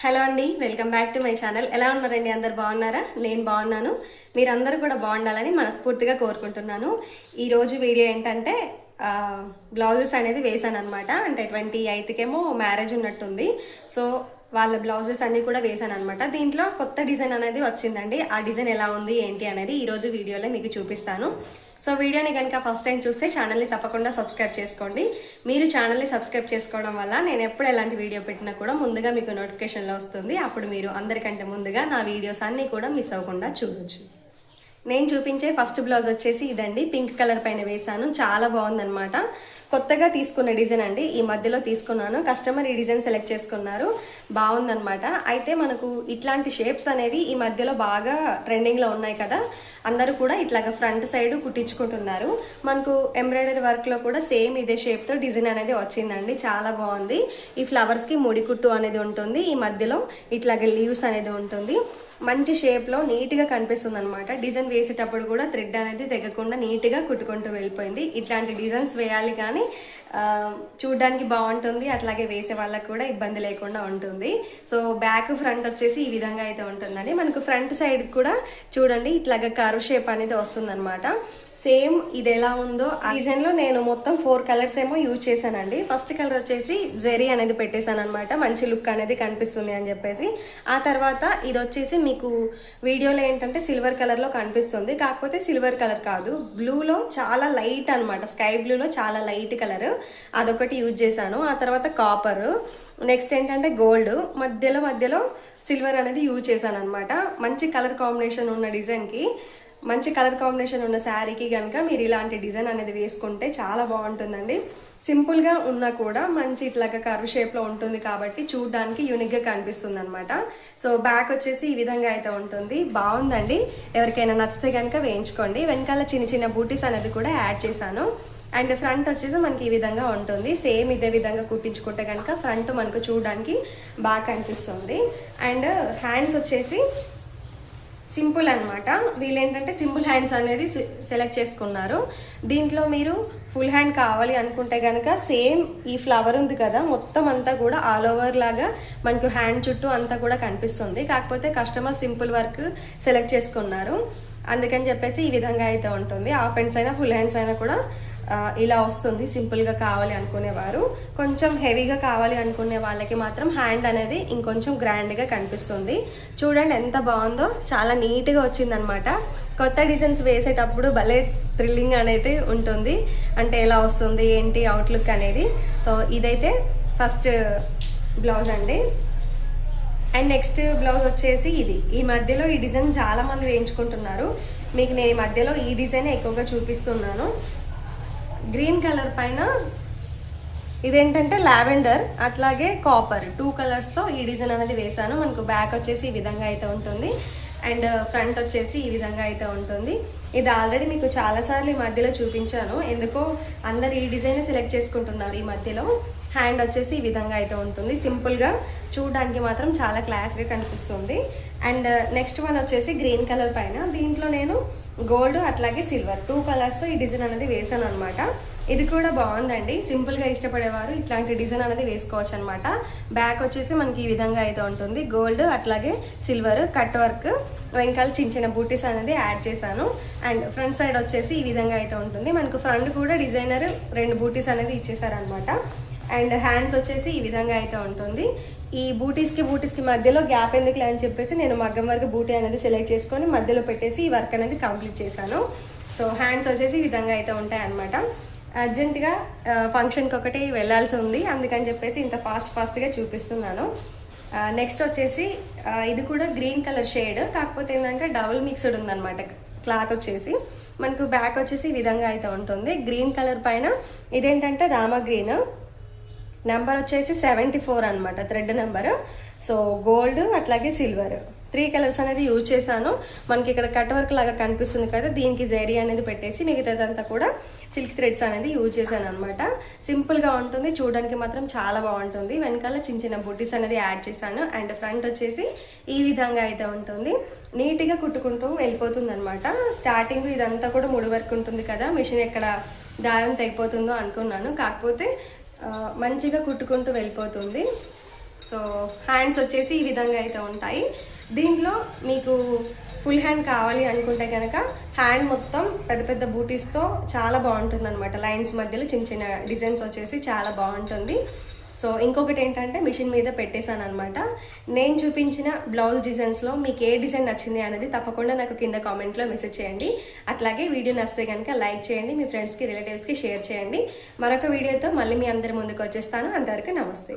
Hello అండి welcome back to my channel. ఎలా ఉన్నారండి? అందరు బాగున్నారా? నేను బాగున్నాను. మీరందరూ కూడా బాగుండాలని మనస్ఫూర్తిగా కోరుకుంటున్నాను. ఈరోజు వీడియో ఏంటంటే బ్లౌజెస్ అనేది వేసాను అనమాట అంటే ట్వంటీ ఎయిత్కేమో మ్యారేజ్ ఉన్నట్టుంది. సో వాళ్ళ బ్లౌజెస్ అన్నీ కూడా వేసాను అనమాట దీంట్లో కొత్త డిజైన్ అనేది వచ్చిందండి. ఆ డిజైన్ ఎలా ఉంది ఏంటి అనేది ఈరోజు వీడియోలో మీకు చూపిస్తాను. సో వీడియోని కనుక ఫస్ట్ టైం చూస్తే ఛానల్ని తప్పకుండా సబ్స్క్రైబ్ చేసుకోండి. మీరు ఛానల్ని సబ్స్క్రైబ్ చేసుకోవడం వల్ల నేను ఎప్పుడు ఎలాంటి వీడియో పెట్టినా కూడా ముందుగా మీకు నోటిఫికేషన్లో వస్తుంది. అప్పుడు మీరు అందరికంటే ముందుగా నా వీడియోస్ అన్నీ కూడా మిస్ అవ్వకుండా చూడొచ్చు. నేను చూపించే ఫస్ట్ బ్లౌజ్ వచ్చేసి ఇదండి. పింక్ కలర్ పైన వేసాను చాలా బాగుందనమాట కొత్తగా తీసుకున్న డిజైన్ అండి. ఈ మధ్యలో తీసుకున్నాను. కస్టమర్ ఈ డిజైన్ సెలెక్ట్ చేసుకున్నారు. బాగుందనమాట అయితే మనకు ఇట్లాంటి షేప్స్ అనేవి ఈ మధ్యలో బాగా ట్రెండింగ్లో ఉన్నాయి కదా. అందరూ కూడా ఇట్లాగ ఫ్రంట్ సైడ్ కుట్టించుకుంటున్నారు. మనకు ఎంబ్రాయిడరీ వర్క్లో కూడా సేమ్ ఇదే షేప్తో డిజైన్ అనేది వచ్చిందండి. చాలా బాగుంది. ఈ ఫ్లవర్స్కి ముడి కుట్టు అనేది ఉంటుంది. ఈ మధ్యలో ఇట్లాగ లీవ్స్ అనేది ఉంటుంది. మంచి షేప్లో నీట్గా కనిపిస్తుంది అనమాట డిజైన్ వేసేటప్పుడు కూడా థ్రెడ్ అనేది తెగకుండా నీట్గా కుట్టుకుంటూ వెళ్ళిపోయింది. ఇట్లాంటి డిజైన్స్ వేయాలి కానీ చూడ్డానికి బాగుంటుంది. అట్లాగే వేసే వాళ్ళకి కూడా ఇబ్బంది లేకుండా ఉంటుంది. సో బ్యాక్ ఫ్రంట్ వచ్చేసి ఈ విధంగా అయితే ఉంటుందండి. మనకు ఫ్రంట్ సైడ్ కూడా చూడండి ఇట్లాగ కరు షేప్ అనేది వస్తుందన్నమాట. సేమ్ ఇది ఎలా ఉందో ఆ సీజన్లో నేను మొత్తం ఫోర్ కలర్స్ ఏమో యూజ్ చేశానండి. ఫస్ట్ కలర్ వచ్చేసి జెరీ అనేది పెట్టేశాను అనమాట మంచి లుక్ అనేది కనిపిస్తుంది అని చెప్పేసి. ఆ తర్వాత ఇది వచ్చేసి మీకు వీడియోలో ఏంటంటే సిల్వర్ కలర్లో కనిపిస్తుంది. కాకపోతే సిల్వర్ కలర్ కాదు. బ్లూలో చాలా లైట్ అనమాట స్కై బ్లూలో చాలా లైట్ కలర్. అదొకటి యూజ్ చేశాను. ఆ తర్వాత కాపర్ నెక్స్ట్ ఏంటంటే గోల్డ్ మధ్యలో మధ్యలో సిల్వర్ అనేది యూజ్ చేశాను అనమాట మంచి కలర్ కాంబినేషన్ ఉన్న డిజైన్కి మంచి కలర్ కాంబినేషన్ ఉన్న శారీకి కనుక మీరు ఇలాంటి డిజైన్ అనేది వేసుకుంటే చాలా బాగుంటుందండి. సింపుల్గా ఉన్నా కూడా మంచి ఇట్లాగా కర్వ్ షేప్లో ఉంటుంది కాబట్టి చూడడానికి యూనిక్గా కనిపిస్తుంది అనమాట సో బ్యాక్ వచ్చేసి ఈ విధంగా అయితే ఉంటుంది. బాగుందండి. ఎవరికైనా నచ్చితే కనుక వేయించుకోండి. వెనకాల చిన్న చిన్న బూటీస్ అనేది కూడా యాడ్ చేశాను. అండ్ ఫ్రంట్ వచ్చేసి మనకి ఈ విధంగా ఉంటుంది. సేమ్ ఇదే విధంగా కుట్టించుకుంటే కనుక ఫ్రంట్ మనకు చూడడానికి బాగా కనిపిస్తుంది. అండ్ హ్యాండ్స్ వచ్చేసి సింపుల్ అనమాట వీళ్ళు ఏంటంటే సింపుల్ హ్యాండ్స్ అనేది సెలెక్ట్ చేసుకున్నారు. దీంట్లో మీరు ఫుల్ హ్యాండ్ కావాలి అనుకుంటే కనుక సేమ్ ఈ ఫ్లవర్ ఉంది కదా మొత్తం అంతా కూడా ఆల్ ఓవర్ లాగా మనకు హ్యాండ్ చుట్టూ అంతా కూడా కనిపిస్తుంది. కాకపోతే కస్టమర్ సింపుల్ వర్క్ సెలెక్ట్ చేసుకున్నారు. అందుకని చెప్పేసి ఈ విధంగా అయితే ఉంటుంది. హాఫ్ హ్యాండ్స్ అయినా ఫుల్ హ్యాండ్స్ అయినా కూడా ఇలా వస్తుంది. సింపుల్గా కావాలి అనుకునేవారు. కొంచెం హెవీగా కావాలి అనుకునే వాళ్ళకి మాత్రం హ్యాండ్ అనేది ఇంకొంచెం గ్రాండ్గా కనిపిస్తుంది. చూడండి ఎంత బాగుందో. చాలా నీట్గా వచ్చిందనమాట కొత్త డిజైన్స్ వేసేటప్పుడు భలే థ్రిల్లింగ్ అనేది ఉంటుంది. అంటే ఎలా వస్తుంది ఏంటి అవుట్లుక్ అనేది. సో ఇదైతే ఫస్ట్ బ్లౌజ్ అండి. అండ్ నెక్స్ట్ బ్లౌజ్ వచ్చేసి ఇది. ఈ మధ్యలో ఈ డిజైన్ చాలా మంది వేయించుకుంటున్నారు. మీకు నేను ఈ మధ్యలో ఈ డిజైన్ ఎక్కువగా చూపిస్తున్నాను. గ్రీన్ కలర్ పైన ఇదేంటంటే లావెండర్ అట్లాగే కాపర్ టూ కలర్స్తో ఈ డిజైన్ అనేది వేశాను. మనకు బ్యాక్ వచ్చేసి ఈ విధంగా అయితే ఉంటుంది. అండ్ ఫ్రంట్ వచ్చేసి ఈ విధంగా అయితే ఉంటుంది. ఇది ఆల్రెడీ మీకు చాలాసార్లు ఈ మధ్యలో చూపించాను. ఎందుకో అందరు ఈ డిజైన్ సెలెక్ట్ చేసుకుంటున్నారు ఈ మధ్యలో. హ్యాండ్ వచ్చేసి ఈ విధంగా అయితే ఉంటుంది. సింపుల్గా చూడడానికి మాత్రం చాలా క్లాస్గా కనిపిస్తుంది. అండ్ uh, నెక్స్ట్ వన్ వచ్చేసి గ్రీన్ కలర్ పైన. దీంట్లో నేను గోల్డ్ అట్లాగే సిల్వర్ టూ కలర్స్తో ఈ డిజైన్ అనేది వేసాను అనమాట ఇది కూడా బాగుందండి. సింపుల్గా ఇష్టపడేవారు ఇట్లాంటి డిజైన్ అనేది వేసుకోవచ్చు అనమాట బ్యాక్ వచ్చేసి మనకి ఈ విధంగా అయితే ఉంటుంది. గోల్డ్ అట్లాగే సిల్వర్ కట్ వర్క్ వెంకాల చిన్న చిన్న బూటీస్ అనేది యాడ్ చేశాను. అండ్ ఫ్రంట్ సైడ్ వచ్చేసి ఈ విధంగా అయితే ఉంటుంది. మనకు ఫ్రంట్ కూడా డిజైనర్ రెండు బూటీస్ అనేది ఇచ్చేసారనమాట అండ్ హ్యాండ్స్ వచ్చేసి ఈ విధంగా అయితే ఉంటుంది. ఈ బూటీస్కి బూటీస్కి మధ్యలో గ్యాప్ ఎందుకు అని చెప్పేసి నేను మగ్గం వరకు బూటీ అనేది సెలెక్ట్ చేసుకొని మధ్యలో పెట్టేసి ఈ వర్క్ అనేది కంప్లీట్ చేశాను. సో హ్యాండ్స్ వచ్చేసి ఈ విధంగా అయితే ఉంటాయి అనమాట అర్జెంటుగా ఫంక్షన్కి ఒకటి వెళ్ళాల్సి ఉంది. అందుకని చెప్పేసి ఇంత ఫాస్ట్ ఫాస్ట్గా చూపిస్తున్నాను. నెక్స్ట్ వచ్చేసి ఇది కూడా గ్రీన్ కలర్ షేడ్ కాకపోతే ఏంటంటే డబుల్ మిక్స్డ్ ఉందన్నమాట. క్లాత్ వచ్చేసి. మనకు బ్యాక్ వచ్చేసి ఈ విధంగా అయితే ఉంటుంది. గ్రీన్ కలర్ పైన ఇదేంటంటే రామ గ్రీన్ నెంబర్ వచ్చేసి సెవెంటీ ఫోర్ అనమాట థ్రెడ్ నెంబర్ సో గోల్డ్ అట్లాగే సిల్వర్ త్రీ కలర్స్ అనేది యూజ్ చేశాను. మనకి ఇక్కడ కట్ వర్క్ లాగా కనిపిస్తుంది కదా దీనికి జెరీ అనేది పెట్టేసి మిగతాదంతా కూడా సిల్క్ థ్రెడ్స్ అనేది యూజ్ చేశాను అనమాట సింపుల్గా ఉంటుంది చూడడానికి మాత్రం చాలా బాగుంటుంది. వెనకాల చిన్న చిన్న బుట్టీస్ అనేది యాడ్ చేశాను. అండ్ ఫ్రంట్ వచ్చేసి ఈ విధంగా అయితే ఉంటుంది. నీట్గా కుట్టుకుంటూ వెళ్ళిపోతుంది అనమాట స్టార్టింగ్ ఇదంతా కూడా ముడి వర్క్ ఉంటుంది కదా మిషన్ ఎక్కడ దారం తెగిపోతుందో అనుకున్నాను. కాకపోతే మంచిగా కుట్టుకుంటూ వెళ్ళిపోతుంది. సో హ్యాండ్స్ వచ్చేసి ఈ విధంగా అయితే ఉంటాయి. దీంట్లో మీకు ఫుల్ హ్యాండ్ కావాలి అనుకుంటే కనుక హ్యాండ్ మొత్తం పెద్ద పెద్ద బూటీస్తో చాలా బాగుంటుంది అనమాట లైన్స్ మధ్యలో చిన్న చిన్న డిజైన్స్ వచ్చేసి చాలా బాగుంటుంది. సో ఇంకొకటి ఏంటంటే మిషన్ మీద పెట్టేశాను అనమాట నేను చూపించిన బ్లౌజ్ డిజైన్స్లో మీకు ఏ డిజైన్ నచ్చింది అనేది తప్పకుండా నాకు కింద కామెంట్లో మెసేజ్ చేయండి. అట్లాగే వీడియో నచ్చితే కనుక లైక్ చేయండి మీ ఫ్రెండ్స్కి రిలేటివ్స్కి షేర్ చేయండి. మరొక వీడియోతో మళ్ళీ మీ అందరి ముందుకు వచ్చేస్తాను. అంతవరకు నమస్తే.